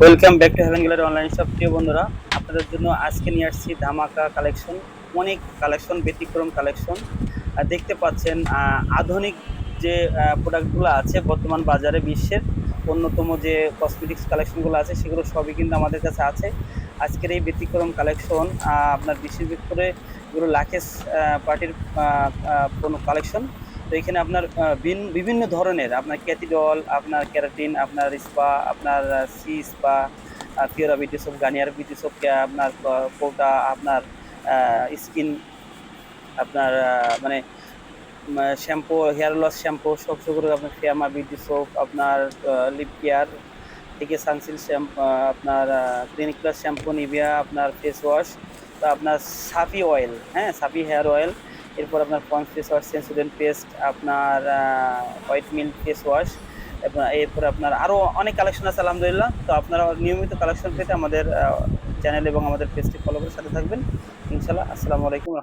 Welcome back to heaven gallery online shop প্রিয় বন্ধুরা, আপনাদের জন্য আজকে নিয়ে আসছি ধামাকা কালেকশন অনেক কালেকশন ব্যতিক্রম কালেকশন দেখতে পাচ্ছেন আধুনিক যে প্রোডাক্টগুলো আছে বর্তমান বাজারে বিশ্বের অন্যতম যে কসমেটিক্স কালেকশনগুলো আছে, সেগুলো সবই কিন্তু আমাদের কাছে আছে। আজকের এই ব্যতিক্রম কালেকশন আপনার বিশেষ করে এগুলো লাকেশ পার্টির কোনো কালেকশন তো এখানে আপনার বিভিন্ন ধরনের, আপনার ক্যাথিডল, আপনার ক্যারাটিন, আপনার স্পা, আপনার sea spa ফিওরা beauty soap Garnier beauty soap আপনার কোটা আপনার স্কিন, আপনার মানে শ্যাম্পু, হেয়ার লস শ্যাম্পু, সব শুরু আপনার ফিয়ামা বিউটি সোপ আপনার লিপ কেয়ার, থেকে সানসিল শ্যাম্পু আপনার ক্লিনিক প্লাস শ্যাম্পু, নিভিয়া, আপনার ফেস ওয়াশ, তো আপনার সাফি অয়েল হ্যাঁ সাফি হেয়ার অয়েল এরপর আপনার Pond's face wash, Sensodent paste, আপনার হোয়াইট মিল্ক ফেস ওয়াশ, এবং এরপর আপনার আরও অনেক কালেকশন আছে আলহামদুলিল্লাহ। তো আপনারা নিয়মিত কালেকশন পেতে আমাদের চ্যানেল এবং আমাদের পেজটি ফলো করে সাথে থাকবেন। ইনশাল্লাহ আসসালামু আলাইকুম